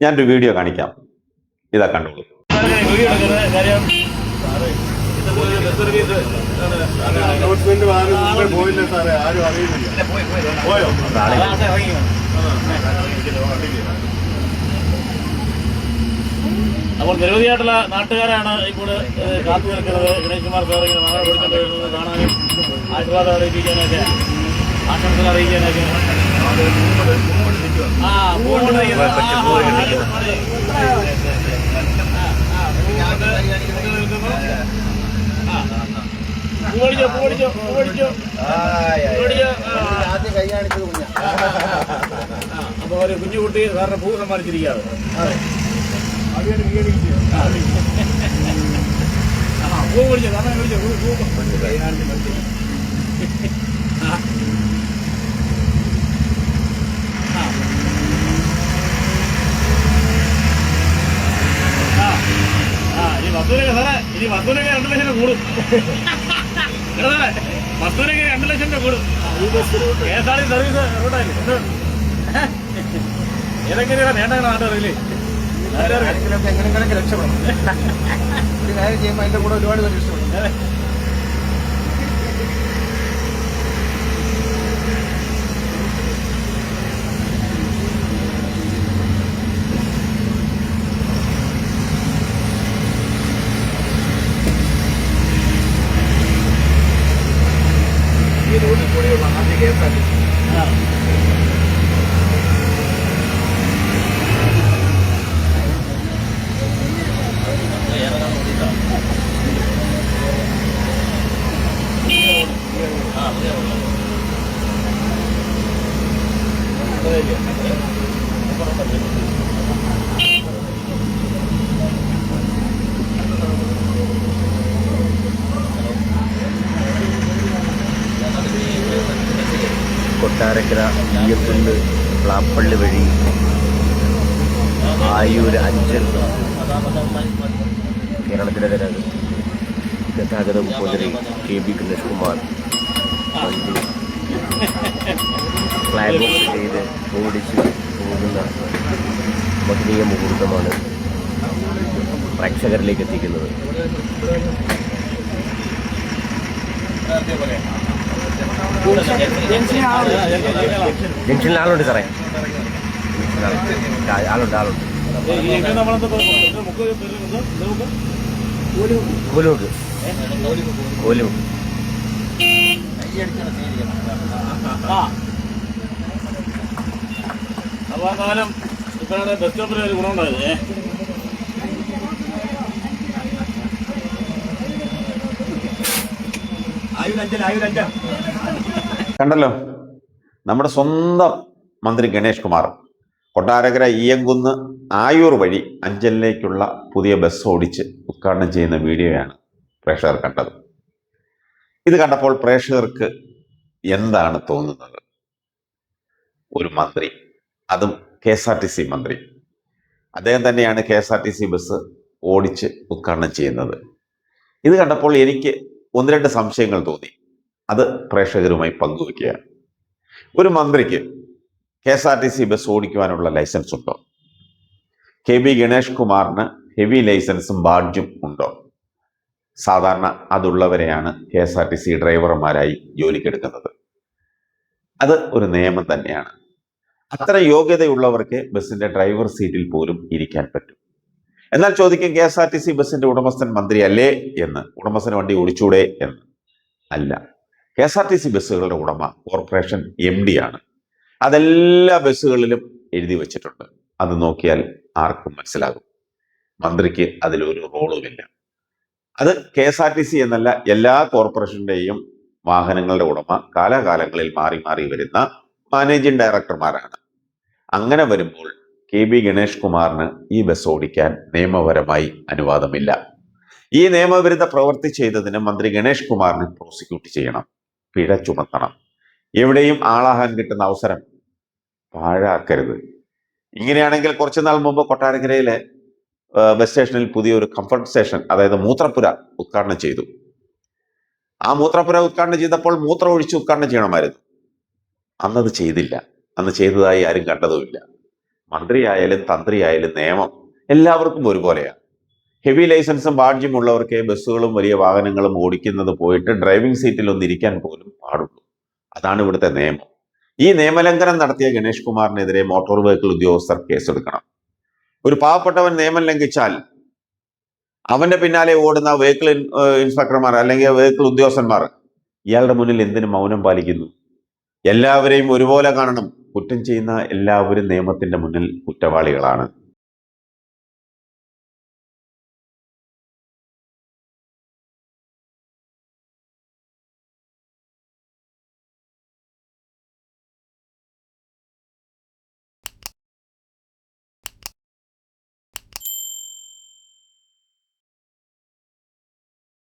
ഞാനൊരു വീഡിയോ കാണിക്കാം. ഇതാ കണ്ടോളൂ. അപ്പോൾ നിരവധിയായിട്ടുള്ള നാട്ടുകാരാണ് ഇപ്പോൾ കാത്തു നിൽക്കുന്നത്. ഗണേഷ് കുമാർ സാർ ഇങ്ങനെ നാളെ കൊടുക്കേണ്ടത് കാണാനും ആശീർവാദം അറിയിക്കാനൊക്കെ ആശംസകൾ അറിയിക്കാനൊക്കെ. ആ പൂ കൊണ്ട് നിൽക്കുന്നത്. ആ, പൂ കൊണ്ട് നിൽക്കുന്നത്. ആ, ആ, പൂ കൊണ്ട് ഇങ്ങനെ നിൽക്കുന്നു. പൂ പൂ പൊടിച്ചോ, പൂ പൊടിച്ചോ. പൂ പൊടിച്ചോ. ആ, ആദ്യം കൈ കുഞ്ഞാ ആ, അപ്പോൾ ഒരു കുഞ്ഞുകുട്ടി സാറിന് പൂ സമ്മാനിച്ചിരിക്കുകയാണ് പൂ പൊടിച്ചോ പൂ പൂ ആ. ആ. ആ. ആ, ഇനി ഇനി വസ്തുവിനൊക്കെ രണ്ട് ലക്ഷം കൂടും. വസ്തുവിനൊക്കെ രണ്ട് ലക്ഷം കൂടും സർവീസ് റൂട്ടായിരിക്കും ഏതൊക്കെയാണ് നേട്ടങ്ങൾ നാട്ടുകാരില്ലേ ആരെങ്കിലുമൊക്കെ എങ്ങനെയൊക്കെ രക്ഷപ്പെടും ഒരു കാര്യം ചെയ്യുമ്പോൾ അതിന്റെ കൂടെ ഒരുപാട് പേര് രക്ഷപ്പെടും ഈ റോഡിൽ കൂടിയുള്ള ആദ്യ K S R T C Eeyakkunnu Plappally വഴി ആയൂർ അഞ്ചൽ കേരളത്തിലെ ഗതാഗത ഗതാഗത മന്ത്രി കെ ബി ഗണേഷ് കുമാർ വണ്ടി ഫ്ലാഗ് ഓഫ് ചെയ്ത് ഓടിച്ച് പോകുന്ന മഹനീയ മുഹൂർത്തമാണ് പ്രേക്ഷകരിലേക്ക് എത്തിക്കുന്നത്. ജംഗ്ഷനിൽ ആളുണ്ട് സാറേ. ആളുണ്ട്. ആളുണ്ട്. കോലുണ്ട് ആ അപ്പൊ എന്തായാലും ഇപ്പോഴാണ് ബസ് സ്റ്റോപ്പിൽ ഒരു ഗുണമുണ്ടായത്. കണ്ടല്ലോ? നമ്മുടെ സ്വന്തം മന്ത്രി ഗണേഷ് കുമാർ കൊട്ടാരക്കര ഈയങ്കുന്ന് ആയൂർ വഴി അഞ്ചലിലേക്കുള്ള പുതിയ ബസ് ഓടിച്ച് ഉദ്ഘാടനം ചെയ്യുന്ന വീഡിയോയാണ് പ്രേക്ഷകർ കണ്ടത്. ഇത് കണ്ടപ്പോൾ പ്രേക്ഷകർക്ക് എന്താണ് തോന്നുന്നത്? ഒരു മന്ത്രി അതും K S R T C മന്ത്രി. അദ്ദേഹം തന്നെയാണ് K S R T C bus ഓടിച്ച് ഉദ്ഘാടനം ചെയ്യുന്നത്. ഇത് കണ്ടപ്പോൾ എനിക്ക് ഒന്ന് രണ്ട് സംശയങ്ങൾ തോന്നി. അത് പ്രേക്ഷകരുമായി പങ്കുവെക്കുകയാണ്. ഒരു മന്ത്രിക്ക് K S R T C bus ഓടിക്കുവാനുള്ള licence ഉണ്ടോ? കെ ബി ഗണേഷ് കുമാറിന് ഹെവി ലൈസൻസും ബാഡ്ജും ഉണ്ടോ? സാധാരണ അതുള്ളവരെയാണ് K S R T C ഡ്രൈവർമാരായി ജോലിക്കെടുക്കുന്നത്. അത് ഒരു നിയമം തന്നെയാണ്. അത്ര യോഗ്യതയുള്ളവർക്ക് ബസ്സിന്റെ ഡ്രൈവർ സീറ്റിൽ പോലും ഇരിക്കാൻ പറ്റും. എന്നാൽ ചോദിക്കും K S R T C ബസ്സിന്റെ ഉടമസ്ഥൻ മന്ത്രിയല്ലേ എന്ന്. ഉടമസ്ഥന് വണ്ടി ഓടിച്ചൂടെ എന്ന്. അല്ല. K S R T C ബസ്സുകളുടെ ഉടമ കോർപ്പറേഷൻ എം ഡി ആണ്. അതെല്ലാ ബസ്സുകളിലും എഴുതി വെച്ചിട്ടുണ്ട്. അത് നോക്കിയാൽ ആർക്കും മനസ്സിലാകും. മന്ത്രിക്ക് അതിലൊരു റോളുമില്ല. അത് K S R T C എന്നല്ല എല്ലാ കോർപ്പറേഷന്റെയും വാഹനങ്ങളുടെ ഉടമ കാലാകാലങ്ങളിൽ മാറി മാറി വരുന്ന മാനേജിംഗ് ഡയറക്ടർമാരാണ്. അങ്ങനെ വരുമ്പോൾ കെ ബി ഗണേഷ് കുമാറിന് ഈ ബസ് ഓടിക്കാൻ നിയമപരമായി അനുവാദമില്ല. ഈ നിയമവിരുദ്ധ പ്രവൃത്തി ചെയ്തതിന് മന്ത്രി ഗണേഷ് കുമാറിനെ പ്രോസിക്യൂട്ട് ചെയ്യണം. പിഴ ചുമത്തണം. എവിടെയും ആളാഹാൻ കിട്ടുന്ന അവസരം പാഴാക്കരുത്. ഇങ്ങനെയാണെങ്കിൽ കുറച്ചു നാൾ മുമ്പ് കൊട്ടാരക്കരയിലെ ബസ് സ്റ്റേഷനിൽ പുതിയൊരു കംഫർട്ട് സ്റ്റേഷൻ അതായത് മൂത്രപ്പുര ഉദ്ഘാടനം ചെയ്തു. ആ മൂത്രപ്പുര ഉദ്ഘാടനം ചെയ്തപ്പോൾ മൂത്രം ഒഴിച്ച് ഉദ്ഘാടനം ചെയ്യണമായിരുന്നു. അന്നത് ചെയ്തില്ല. അന്ന് ചെയ്തതായി ആരും കണ്ടതുമില്ല. മന്ത്രിയായാലും തന്ത്രിയായാലും നിയമം എല്ലാവർക്കും ഒരുപോലെയാണ്. ഹെവി ലൈസൻസും ബാഡ്ജും ഉള്ളവർക്ക് ബസ്സുകളും വലിയ വാഹനങ്ങളും ഓടിക്കുന്നത് പോയിട്ട് ഡ്രൈവിംഗ് സീറ്റിൽ ഒന്ന് ഇരിക്കാൻ പോലും പാടുള്ളൂ. അതാണ് ഇവിടുത്തെ നിയമം. ഈ നിയമലംഘനം നടത്തിയ ഗണേഷ് കുമാറിനെതിരെ മോട്ടോർ വെഹിക്കിൾ ഉദ്യോഗസ്ഥർ കേസെടുക്കണം. ഒരു പാവപ്പെട്ടവൻ നിയമം ലംഘിച്ചാൽ അവന്റെ പിന്നാലെ ഓടുന്ന വെഹിക്കിൾ ഇൻസ്പെക്ടർമാർ അല്ലെങ്കിൽ വെഹിക്കിൾ ഉദ്യോഗസ്ഥന്മാർ ഇയാളുടെ മുന്നിൽ എന്തിനു മൗനം പാലിക്കുന്നു? എല്ലാവരെയും ഒരുപോലെ കാണണം. കുറ്റം ചെയ്യുന്ന എല്ലാവരും നിയമത്തിന്റെ മുന്നിൽ കുറ്റവാളികളാണ്.